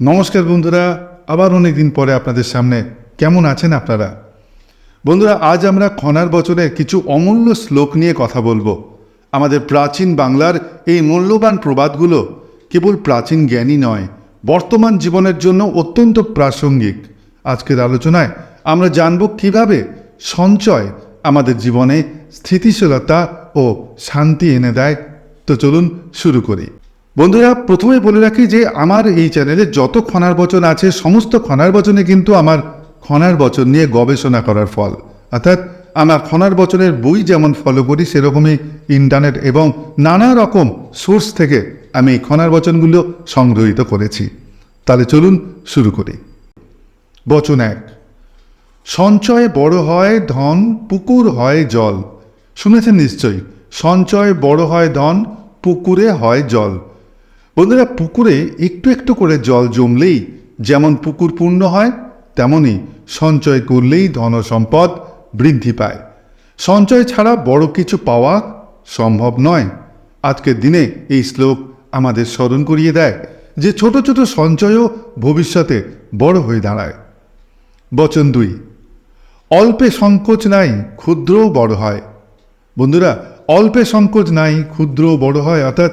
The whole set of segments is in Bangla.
নমস্কার বন্ধুরা, আবার অনেক দিন পরে আপনাদের সামনে কেমন আছেন আপনারা? বন্ধুরা, আজ আমরা খনার বচনের কিছু অমূল্য শ্লোক নিয়ে কথা বলব। আমাদের প্রাচীন বাংলার এই মূল্যবান প্রবাদগুলো কেবল প্রাচীন জ্ঞানই নয়, বর্তমান জীবনের জন্য অত্যন্ত প্রাসঙ্গিক। আজকের আলোচনায় আমরা জানব কীভাবে সঞ্চয় আমাদের জীবনে স্থিতিশীলতা ও শান্তি এনে দেয়। তো চলুন শুরু করি। বন্ধুরা, প্রথমে বলে রাখি যে আমার এই চ্যানেলে যত খনার বচন আছে, সমস্ত খনার বচনে কিন্তু আমার খনার বচন নিয়ে গবেষণা করার ফল। অর্থাৎ আমার খনার বচনের বই যেমন ফলো করি, সেরকমই ইন্টারনেট এবং নানা রকম সোর্স থেকে আমি এই খনার বচনগুলো সংগ্রহীত করেছি। তাহলে চলুন শুরু করি। বচন এক, সঞ্চয় বড় হয় ধন, পুকুর হয় জল। শুনেছেন নিশ্চয়ই, সঞ্চয় বড় হয় ধন, পুকুরে হয় জল। বন্ধুরা, পুকুরে একটু একটু করে জল জমলেই যেমন পুকুর পূর্ণ হয়, তেমনি সঞ্চয় করলেই ধন সম্পদ বৃদ্ধি পায়। সঞ্চয় ছাড়া বড় কিছু পাওয়া সম্ভব নয়। আজকের দিনে এই শ্লোক আমাদের স্মরণ করিয়ে দেয় যে ছোট ছোট সঞ্চয়ও ভবিষ্যতে বড় হয়ে দাঁড়ায়। বচন দুই, অল্পে সংকোচ নাই, ক্ষুদ্রও বড় হয়। বন্ধুরা, অল্পে সংকোচ নাই, ক্ষুদ্রও বড় হয়, অর্থাৎ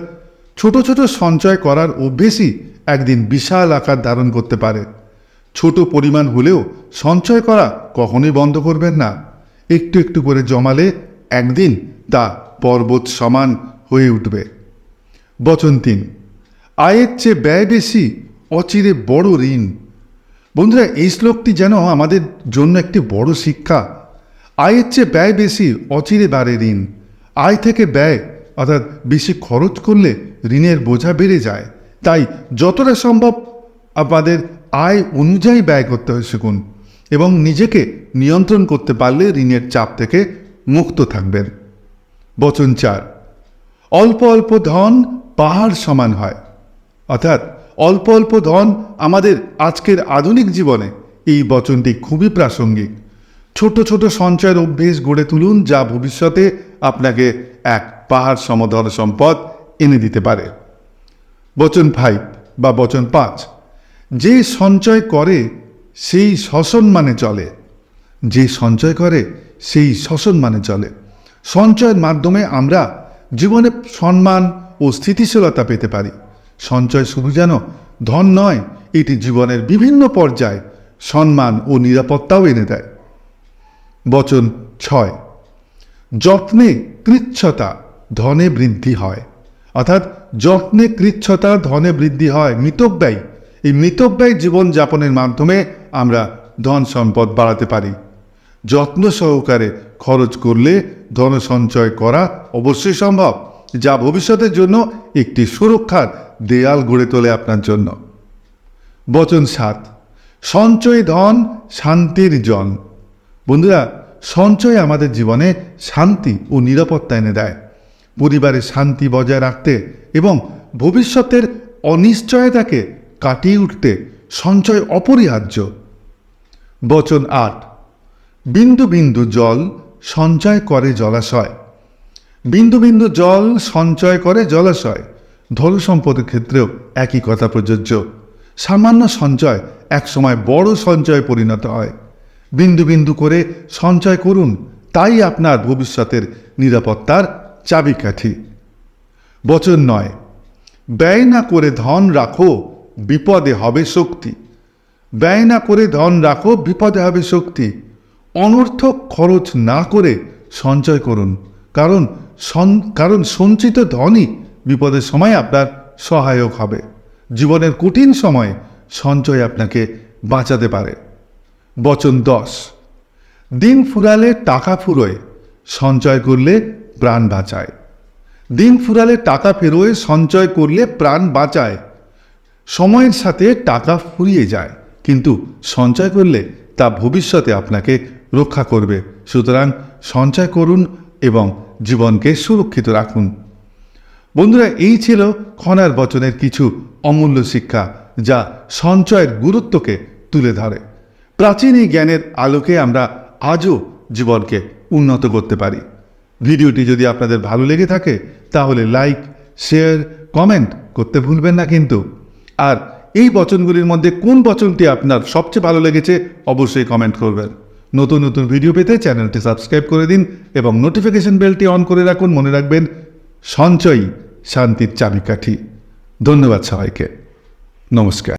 ছোট ছোট সঞ্চয় করার অভ্যেসই একদিন বিশাল আকার ধারণ করতে পারে। ছোট পরিমাণ হলেও সঞ্চয় করা কখনোই বন্ধ করবেন না। একটু একটু করে জমালে একদিন তা পর্বত সমান হয়ে উঠবে। বচন তিন, আয়ের চেয়ে ব্যয় বেশি অচিরে বড় ঋণ। বন্ধুরা, এই শ্লোকটি যেন আমাদের জন্য একটি বড় শিক্ষা। আয়ের চেয়ে ব্যয় বেশি অচিরে বাড়ে ঋণ। আয় থেকে ব্যয় অর্থাৎ বেশি খরচ করলে ঋণের বোঝা বেড়ে যায়। তাই যতটা সম্ভব আপনাদের আয় অনুযায়ী ব্যয় করতে হয় শিখুন এবং নিজেকে নিয়ন্ত্রণ করতে পারলে ঋণের চাপ থেকে মুক্ত থাকবেন। বচন চার, অল্প অল্প ধন পাহাড় সমান হয়। অর্থাৎ অল্প অল্প ধন আমাদের আজকের আধুনিক জীবনে এই বচনটি খুবই প্রাসঙ্গিক। ছোট ছোট সঞ্চয়ের অভ্যেস গড়ে তুলুন যা ভবিষ্যতে আপনাকে এক পাহাড় সমধন সম্পদ এনে দিতে পারে। বচন ফাইভ বা বচন পাঁচ, যে সঞ্চয় করে সেই মানে চলে। যে সঞ্চয় করে সেই মানে চলে। সঞ্চয়ের মাধ্যমে আমরা জীবনে সম্মান ও স্থিতিশীলতা পেতে পারি। সঞ্চয় শুধু যেন ধন নয়, এটি জীবনের বিভিন্ন পর্যায়ে সম্মান ও নিরাপত্তাও এনে দেয়। বচন ছয়, যত্নে কৃচ্ছতা ধনে বৃদ্ধি হয়। অর্থাৎ যত্নে কৃচ্ছতা ধনে বৃদ্ধি হয়। মিতব্যয় এই মিতব্যয় জীবনযাপনের মাধ্যমে আমরা ধন সম্পদ বাড়াতে পারি। যত্ন সহকারে খরচ করলে ধন সঞ্চয় করা অবশ্যই সম্ভব, যা ভবিষ্যতের জন্য একটি সুরক্ষার দেয়াল গড়ে তোলে আপনার জন্য। বচন সাত, সঞ্চয় ধন শান্তির জন বন্ধুরা, সঞ্চয় আমাদের জীবনে শান্তি ও নিরাপত্তা এনে দেয়। পরিবারের শান্তি বজায় রাখতে এবং ভবিষ্যতের অনিশ্চয়তাকে কাটিয়ে উঠতে সঞ্চয় অপরিহার্য। বচন আট, বিন্দু বিন্দু জল সঞ্চয় করে জলাশয়। বিন্দু বিন্দু জল সঞ্চয় করে জলাশয়। ধন সম্পদের ক্ষেত্রেও একই কথা প্রযোজ্য। সামান্য সঞ্চয় একসময় বড় সঞ্চয়ে পরিণত হয়। বিন্দু বিন্দু করে সঞ্চয় করুন, তাই আপনার ভবিষ্যতের নিরাপত্তার চাবিকাঠি। বচন নয়, ব্যয় না করে ধন রাখো, বিপদে হবে শক্তি। ব্যয় না করে ধন রাখো, বিপদে হবে শক্তি। অনর্থক খরচ না করে সঞ্চয় করুন, কারণ কারণ সঞ্চিত ধনই বিপদের সময় আপনার সহায়ক হবে। জীবনের কঠিন সময়ে সঞ্চয় আপনাকে বাঁচাতে পারে। বচন দশ, দিন ফুরালে টাকা ফুরোয়, সঞ্চয় করলে প্রাণ বাঁচায়। দিন ফুরালে টাকা ফেরোয়, সঞ্চয় করলে প্রাণ বাঁচায়। সময়ের সাথে টাকা ফুরিয়ে যায়, কিন্তু সঞ্চয় করলে তা ভবিষ্যতে আপনাকে রক্ষা করবে। সুতরাং সঞ্চয় করুন এবং জীবনকে সুরক্ষিত রাখুন। বন্ধুরা, এই ছিল খনার বচনের কিছু অমূল্য শিক্ষা যা সঞ্চয়ের গুরুত্বকে তুলে ধরে। প্রাচীন এই জ্ঞানের আলোকে আমরা আজও জীবনকে উন্নত করতে পারি। ভিডিওটি যদি আপনাদের ভালো লেগে থাকে, তাহলে লাইক শেয়ার কমেন্ট করতে ভুলবেন না কিন্তু। আর এই বচনগুলির মধ্যে কোন বচনটি আপনার সবচেয়ে ভালো লেগেছে, অবশ্যই কমেন্ট করবেন। নতুন নতুন ভিডিও পেতে চ্যানেলটি সাবস্ক্রাইব করে দিন এবং নোটিফিকেশন বেলটি অন করে রাখুন। মনে রাখবেন সঞ্চয়ই শান্তির চাবিকাঠি। ধন্যবাদ সবাইকে। নমস্কার।